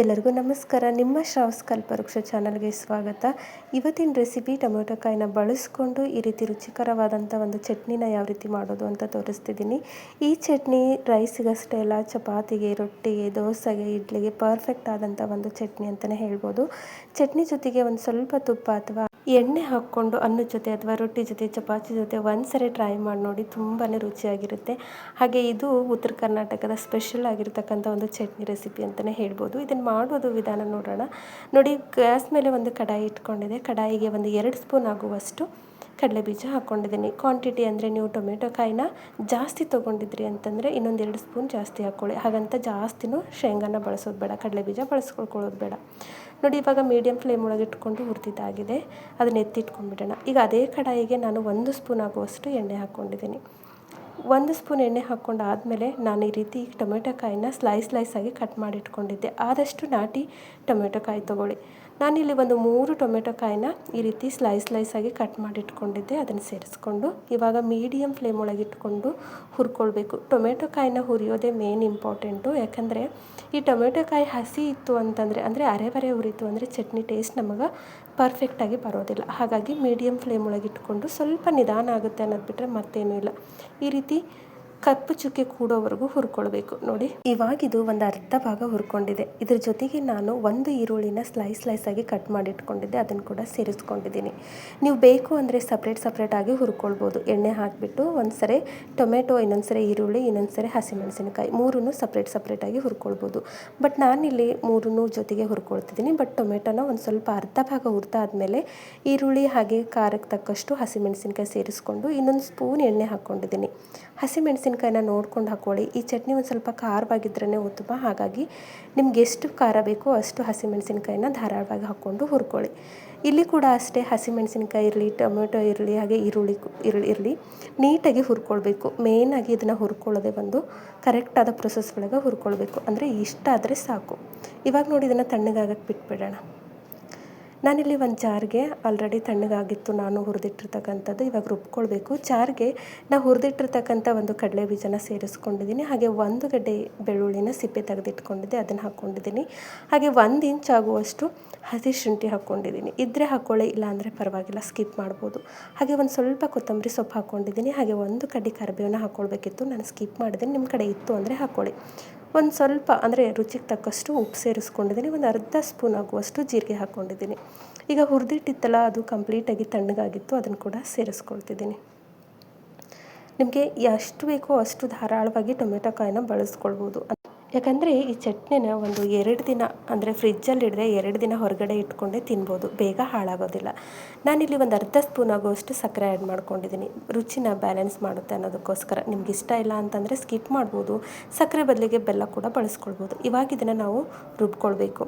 ಎಲ್ಲರಿಗೂ ನಮಸ್ಕಾರ. ನಿಮ್ಮ ಶ್ರಾವ್ಸ್ ಕಲ್ಪವೃಕ್ಷ ಚಾನಲ್ಗೆ ಸ್ವಾಗತ. ಇವತ್ತಿನ ರೆಸಿಪಿ ಟೊಮೆಟೊ ಕಾಯಿನ ಬಳಸ್ಕೊಂಡು ಈ ರೀತಿ ರುಚಿಕರವಾದಂಥ ಒಂದು ಚಟ್ನಿನ ಯಾವ ರೀತಿ ಮಾಡೋದು ಅಂತ ತೋರಿಸ್ತಿದ್ದೀನಿ. ಈ ಚಟ್ನಿ ರೈಸಿಗಷ್ಟೇ ಅಲ್ಲ, ಚಪಾತಿಗೆ, ರೊಟ್ಟಿಗೆ, ದೋಸೆಗೆ, ಇಡ್ಲಿಗೆ ಪರ್ಫೆಕ್ಟ್ ಆದಂಥ ಒಂದು ಚಟ್ನಿ ಅಂತಲೇ ಹೇಳ್ಬೋದು. ಚಟ್ನಿ ಜೊತೆಗೆ ಒಂದು ಸ್ವಲ್ಪ ತುಪ್ಪ ಅಥವಾ ಎಣ್ಣೆ ಹಾಕ್ಕೊಂಡು ಅನ್ನದ ಜೊತೆ ಅಥವಾ ರೊಟ್ಟಿ ಜೊತೆ, ಚಪಾತಿ ಜೊತೆ ಒಂದ್ಸರಿ ಟ್ರೈ ಮಾಡಿ ನೋಡಿ ತುಂಬಾ ರುಚಿಯಾಗಿರುತ್ತೆ. ಹಾಗೆ ಇದು ಉತ್ತರ ಕರ್ನಾಟಕದ ಸ್ಪೆಷಲ್ ಆಗಿರ್ತಕ್ಕಂಥ ಒಂದು ಚಟ್ನಿ ರೆಸಿಪಿ ಅಂತಲೇ ಹೇಳ್ಬೋದು. ಇದನ್ನು ಮಾಡೋದು ವಿಧಾನ ನೋಡೋಣ. ನೋಡಿ, ಗ್ಯಾಸ್ ಮೇಲೆ ಒಂದು ಕಡಾಯಿ ಇಟ್ಕೊಂಡಿದೆ. ಕಡಾಯಿಗೆ ಒಂದು ಎರಡು ಸ್ಪೂನ್ ಆಗುವಷ್ಟು ಕಡಲೆ ಬೀಜ ಹಾಕ್ಕೊಂಡಿದ್ದೀನಿ. ಕ್ವಾಂಟಿಟಿ ಅಂದರೆ ನೀವು ಟೊಮೆಟೊ ಕಾಯಿನ ಜಾಸ್ತಿ ತೊಗೊಂಡಿದ್ರಿ ಅಂತಂದರೆ ಇನ್ನೊಂದು ಎರಡು ಸ್ಪೂನ್ ಜಾಸ್ತಿ ಹಾಕ್ಕೊಳ್ಳಿ ಹಾಗಂತ ಜಾಸ್ತಿನೂ ಶೇಂಗಾನ ಬಳಸೋದು ಬೇಡ ಕಡಲೆ ಬೀಜ ಬಳಸ್ಕೊಳ್ಕೊಳ್ಳೋದು ಬೇಡ. ನೋಡಿ, ಇವಾಗ ಮೀಡಿಯಮ್ ಫ್ಲೇಮ್ ಒಳಗೆ ಇಟ್ಕೊಂಡು ಹುರಿದಿದ್ದಾಗಿದೆ. ಅದನ್ನ ಎತ್ತಿಟ್ಕೊಂಡ್ಬಿಡೋಣ. ಈಗ ಅದೇ ಕಡಾಯಿಗೆ ನಾನು ಒಂದು ಸ್ಪೂನ್ ಆಗುವಷ್ಟು ಎಣ್ಣೆ ಹಾಕ್ಕೊಂಡಿದ್ದೀನಿ. ಒಂದು ಸ್ಪೂನ್ ಎಣ್ಣೆ ಹಾಕ್ಕೊಂಡಾದಮೇಲೆ ನಾನು ಈ ರೀತಿ ಟೊಮೆಟೊ ಕಾಯಿನ ಸ್ಲೈಸ್ ಸ್ಲೈಸಾಗಿ ಕಟ್ ಮಾಡಿ ಇಟ್ಕೊಂಡಿದ್ದೆ ಆದಷ್ಟು ನಾಟಿ ಟೊಮೆಟೊ ಕಾಯಿ ತೊಗೊಳ್ಳಿ. ನಾನಿಲ್ಲಿ ಒಂದು ಮೂರು ಟೊಮೆಟೊ ಕಾಯಿನ ಈ ರೀತಿ ಸ್ಲೈಸ್ ಸ್ಲೈಸಾಗಿ ಕಟ್ ಮಾಡಿಟ್ಕೊಂಡಿದ್ದೆ, ಅದನ್ನು ಸೇರಿಸ್ಕೊಂಡು. ಇವಾಗ ಮೀಡಿಯಮ್ ಫ್ಲೇಮ್ ಒಳಗಿಟ್ಕೊಂಡು ಹುರ್ಕೊಳ್ಬೇಕು. ಟೊಮೆಟೊ ಕಾಯಿನ ಹುರಿಯೋದೇ ಮೇನ್ ಇಂಪಾರ್ಟೆಂಟು ಯಾಕಂದರೆ ಈ ಟೊಮೆಟೊ ಕಾಯಿ ಹಸಿ ಇತ್ತು ಅಂತಂದರೆ, ಅಂದರೆ ಅರೆಬರೆ ಹುರಿತು ಅಂದರೆ ಚಟ್ನಿ ಟೇಸ್ಟ್ ನಮಗೆ ಪರ್ಫೆಕ್ಟಾಗಿ ಬರೋದಿಲ್ಲ. ಹಾಗಾಗಿ ಮೀಡಿಯಮ್ ಫ್ಲೇಮ್ ಒಳಗೆ ಇಟ್ಕೊಂಡು ಸ್ವಲ್ಪ ನಿಧಾನ ಆಗುತ್ತೆ ಅನ್ನೋದು ಬಿಟ್ಟರೆ ಮತ್ತೇನೂ ಇಲ್ಲ. ಈ ರೀತಿ ಕಪ್ಪು ಚುಕ್ಕೆ ಕೂಡೋವರೆಗೂ ಹುರ್ಕೊಳ್ಬೇಕು. ನೋಡಿ. ಇವಾಗಿದು ಒಂದು ಅರ್ಧ ಭಾಗ ಹುರ್ಕೊಂಡಿದೆ. ಇದ್ರ ಜೊತೆಗೆ ನಾನು ಒಂದು ಈರುಳ್ಳಿನ ಸ್ಲೈಸ್ ಸ್ಲೈಸ್ ಆಗಿ ಕಟ್ ಮಾಡಿ ಇಟ್ಕೊಂಡಿದ್ದೆ ಅದನ್ನು ಕೂಡ ಸೇರಿಸ್ಕೊಂಡಿದ್ದೀನಿ. ನೀವು ಬೇಕು ಅಂದರೆ ಸಪ್ರೇಟ್ ಆಗಿ ಹುರ್ಕೊಳ್ಬೋದು. ಎಣ್ಣೆ ಹಾಕಿಬಿಟ್ಟು ಒಂದ್ಸರಿ ಟೊಮೆಟೊ, ಇನ್ನೊಂದ್ಸರಿ ಈರುಳ್ಳಿ, ಇನ್ನೊಂದ್ಸರಿ ಹಸಿಮೆಣಸಿನಕಾಯಿ ಮೂರನ್ನು ಸಪ್ರೇಟ್ ಸಪ್ರೇಟಾಗಿ ಹುರ್ಕೊಳ್ಬೋದು. ಬಟ್ ನಾನಿಲ್ಲಿ ಮೂರನ್ನು ಜೊತೆಗೆ ಹುರ್ಕೊಳ್ತಿದ್ದೀನಿ. ಬಟ್ ಟೊಮೆಟೊನ ಒಂದು ಸ್ವಲ್ಪ ಅರ್ಧ ಭಾಗ ಹುರಿದಾದ್ಮೇಲೆ ಈರುಳ್ಳಿ ಹಾಗೆ ಖಾರಕ್ಕೆ ತಕ್ಕಷ್ಟು ಹಸಿಮೆಣಸಿನ್ಕಾಯಿ ಸೇರಿಸ್ಕೊಂಡು ಇನ್ನೊಂದು ಸ್ಪೂನ್ ಎಣ್ಣೆ ಹಾಕ್ಕೊಂಡಿದ್ದೀನಿ. ಹಸಿಮೆಣಸಿನ್ಕಾಯಿನ ನೋಡ್ಕೊಂಡು ಹಾಕ್ಕೊಳ್ಳಿ. ಈ ಚಟ್ನಿ ಒಂದು ಸ್ವಲ್ಪ ಖಾರವಾಗಿದ್ರೇ ಉತ್ತಮ. ಹಾಗಾಗಿ ನಿಮ್ಗೆ ಎಷ್ಟು ಖಾರ ಬೇಕೋ ಅಷ್ಟು ಹಸಿಮೆಣಸಿನ್ಕಾಯಿನ ಧಾರಾಳವಾಗಿ ಹಾಕ್ಕೊಂಡು ಹುರ್ಕೊಳ್ಳಿ. ಇಲ್ಲಿ ಕೂಡ ಅಷ್ಟೇ ಹಸಿಮೆಣಸಿನ್ಕಾಯಿ ಇರಲಿ, ಟೊಮೆಟೊ ಇರಲಿ, ಹಾಗೆ ಈರುಳ್ಳಿ ಇರಲಿ ಇರಲಿ ನೀಟಾಗಿ ಹುರ್ಕೊಳ್ಬೇಕು. ಮೇಯ್ನಾಗಿ ಇದನ್ನು ಹುರ್ಕೊಳ್ಳೋದೆ ಒಂದು ಕರೆಕ್ಟಾದ ಪ್ರೊಸೆಸ್ ಒಳಗೆ ಹುರ್ಕೊಳ್ಬೇಕು. ಅಂದರೆ ಇಷ್ಟ ಆದರೆ ಸಾಕು. ಇವಾಗ ನೋಡಿ ಇದನ್ನು ತಣ್ಣಗಾಗಕ್ಕೆ ಬಿಟ್ಬಿಡೋಣ. ನಾನಿಲ್ಲಿ ಒಂದು ಜಾರ್ಗೆ ಆಲ್ರೆಡಿ ತಣ್ಣಗಾಗಿತ್ತು, ನಾನು ಹುರಿದಿಟ್ಟಿರ್ತಕ್ಕಂಥದ್ದು ಇವಾಗ ರುಬ್ಕೊಳ್ಬೇಕು. ಜಾರ್ಗೆ ನಾವು ಹುರಿದಿಟ್ಟಿರ್ತಕ್ಕಂಥ ಒಂದು ಕಡಲೆ ಬೀಜನ ಸೇರಿಸ್ಕೊಂಡಿದ್ದೀನಿ ಹಾಗೆ ಒಂದು ಗಡ್ಡೆ ಬೆಳ್ಳುಳ್ಳಿನ ಸಿಪ್ಪೆ ತೆಗೆದಿಟ್ಕೊಂಡಿದ್ದೆ, ಅದನ್ನು ಹಾಕ್ಕೊಂಡಿದ್ದೀನಿ ಹಾಗೆ ಒಂದು ಇಂಚ್ ಆಗುವಷ್ಟು ಹಸಿ ಶುಂಠಿ ಹಾಕ್ಕೊಂಡಿದ್ದೀನಿ ಇದ್ದರೆ ಹಾಕ್ಕೊಳ್ಳಿ ಇಲ್ಲಾಂದರೆ ಪರವಾಗಿಲ್ಲ ಸ್ಕಿಪ್ ಮಾಡ್ಬೋದು. ಹಾಗೆ ಒಂದು ಸ್ವಲ್ಪ ಕೊತ್ತಂಬರಿ ಸೊಪ್ಪು ಹಾಕ್ಕೊಂಡಿದ್ದೀನಿ ಹಾಗೆ ಒಂದು ಕಡ್ಡಿ ಕರಿಬೇವನ್ನ ಹಾಕ್ಕೊಳ್ಬೇಕಿತ್ತು. ನಾನು ಸ್ಕಿಪ್ ಮಾಡಿದ್ದೀನಿ ನಿಮ್ಮ ಕಡೆ ಇತ್ತು ಅಂದರೆ ಹಾಕ್ಕೊಳ್ಳಿ ಒಂದು ಸ್ವಲ್ಪ, ಅಂದರೆ ರುಚಿಗೆ ತಕ್ಕಷ್ಟು ಉಪ್ಪು ಸೇರಿಸ್ಕೊಂಡಿದ್ದೀನಿ ಒಂದು ಅರ್ಧ ಸ್ಪೂನ್ ಆಗುವಷ್ಟು ಜೀರಿಗೆ ಹಾಕ್ಕೊಂಡಿದ್ದೀನಿ ಈಗ ಹುರಿದಿಟ್ಟಿತ್ತಲ್ಲ, ಅದು ಕಂಪ್ಲೀಟಾಗಿ ತಣ್ಣಗಾಗಿತ್ತು, ಅದನ್ನು ಕೂಡ ಸೇರಿಸ್ಕೊಳ್ತಿದ್ದೀನಿ. ನಿಮಗೆ ಎಷ್ಟು ಬೇಕೋ ಅಷ್ಟು ಧಾರಾಳವಾಗಿ ಟೊಮೆಟೊ ಕಾಯಿನ ಬಳಸ್ಕೊಳ್ಬೋದು. ಯಾಕಂದರೆ ಈ ಚಟ್ನಿನ ಒಂದು ಎರಡು ದಿನ, ಅಂದರೆ ಫ್ರಿಜ್ಜಲ್ಲಿ ಇಡದೆ ಎರಡು ದಿನ ಹೊರಗಡೆ ಇಟ್ಕೊಂಡೆ ತಿನ್ಬೋದು. ಬೇಗ ಹಾಳಾಗೋದಿಲ್ಲ. ನಾನಿಲ್ಲಿ ಒಂದು ಅರ್ಧ ಸ್ಪೂನ್ ಆಗೋಷ್ಟು ಸಕ್ಕರೆ ಆ್ಯಡ್ ಮಾಡ್ಕೊಂಡಿದ್ದೀನಿ. ರುಚಿನ ಬ್ಯಾಲೆನ್ಸ್ ಮಾಡುತ್ತೆ ಅನ್ನೋದಕ್ಕೋಸ್ಕರ. ನಿಮ್ಗೆ ಇಷ್ಟ ಇಲ್ಲ ಅಂತಂದರೆ ಸ್ಕಿಪ್ ಮಾಡ್ಬೋದು. ಸಕ್ಕರೆ ಬದಲಿಗೆ ಬೆಲ್ಲ ಕೂಡ ಬಳಸ್ಕೊಳ್ಬೋದು. ಇವಾಗ ಇದನ್ನು ನಾವು ರುಬ್ಕೊಳ್ಬೇಕು.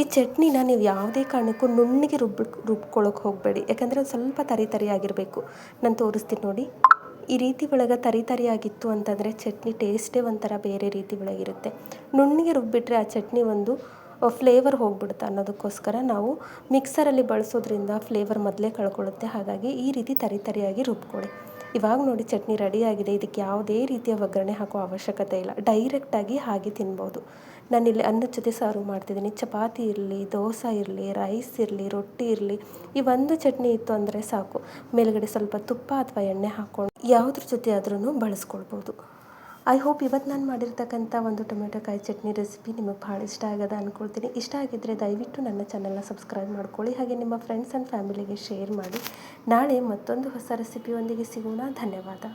ಈ ಚಟ್ನಿನ ನೀವು ಯಾವುದೇ ಕಾರಣಕ್ಕೂ ನುಣ್ಣಗೆ ರುಬ್ಬ, ರುಬ್ಕೊಳ್ಳೋಕೆ ಹೋಗಬೇಡಿ. ಯಾಕಂದರೆ ಒಂದು ಸ್ವಲ್ಪ ತರಿ ತರಿಯಾಗಿರಬೇಕು ನಾನು ತೋರಿಸ್ತೀನಿ ನೋಡಿ. ಈ ರೀತಿ ಒಳಗೆ ತರಿ ತರಿಯಾಗಿತ್ತು ಅಂತಂದರೆ ಚಟ್ನಿ ಟೇಸ್ಟೇ ಒಂಥರ ಬೇರೆ ರೀತಿ ಒಳಗಿರುತ್ತೆ. ನುಣ್ಣಗೆ ರುಬ್ಬಿಟ್ರೆ ಆ ಚಟ್ನಿ ಒಂದು ಫ್ಲೇವರ್ ಹೋಗ್ಬಿಡುತ್ತೆ ಅನ್ನೋದಕ್ಕೋಸ್ಕರ ನಾವು ಮಿಕ್ಸರಲ್ಲಿ ಬಳಸೋದ್ರಿಂದ ಫ್ಲೇವರ್ ಮೊದಲೇ ಕಳ್ಕೊಳ್ಳುತ್ತೆ. ಹಾಗಾಗಿ ಈ ರೀತಿ ತರಿ ತರಿಯಾಗಿ ರುಬ್ಕೊಳ್ಳಿ. ಇವಾಗ ನೋಡಿ ಚಟ್ನಿ ರೆಡಿಯಾಗಿದೆ ಇದಕ್ಕೆ ಯಾವುದೇ ರೀತಿಯ ಒಗ್ಗರಣೆ ಹಾಕೋ ಅವಶ್ಯಕತೆ ಇಲ್ಲ. ಡೈರೆಕ್ಟಾಗಿ ಹಾಗೆ ತಿನ್ಬೋದು. ನಾನಿಲ್ಲಿ ಅನ್ನದ ಜೊತೆ ಸಾರು ಮಾಡ್ತಿದ್ದೀನಿ. ಚಪಾತಿ ಇರಲಿ, ದೋಸೆ ಇರಲಿ ರೈಸ್ ಇರಲಿ, ರೊಟ್ಟಿ ಇರಲಿ, ಈ ಒಂದು ಚಟ್ನಿ ಇತ್ತು ಅಂದರೆ ಸಾಕು. ಮೇಲುಗಡೆ ಸ್ವಲ್ಪ ತುಪ್ಪ ಅಥವಾ ಎಣ್ಣೆ ಹಾಕ್ಕೊಂಡು ಯಾವುದ್ರ ಜೊತೆ ಆದ್ರೂ ಬಳಸ್ಕೊಳ್ಬೋದು. ಐ ಹೋಪ್ ಇವತ್ತು ನಾನು ಮಾಡಿರ್ತಕ್ಕಂಥ ಒಂದು ಟೊಮೆಟೊ ಕಾಯಿ ಚಟ್ನಿ ರೆಸಿಪಿ ನಿಮಗೆ ಭಾಳ ಇಷ್ಟ ಆಗದ ಅಂದ್ಕೊಳ್ತೀನಿ ಇಷ್ಟ ಆಗಿದ್ದರೆ ದಯವಿಟ್ಟು ನನ್ನ ಚಾನಲ್ನ ಸಬ್ಸ್ಕ್ರೈಬ್ ಮಾಡ್ಕೊಳ್ಳಿ. ಹಾಗೆ ನಿಮ್ಮ ಫ್ರೆಂಡ್ಸ್ ಆ್ಯಂಡ್ ಫ್ಯಾಮಿಲಿಗೆ ಶೇರ್ ಮಾಡಿ. ನಾಳೆ ಮತ್ತೊಂದು ಹೊಸ ರೆಸಿಪಿಯೊಂದಿಗೆ ಸಿಗೋಣ. ಧನ್ಯವಾದ.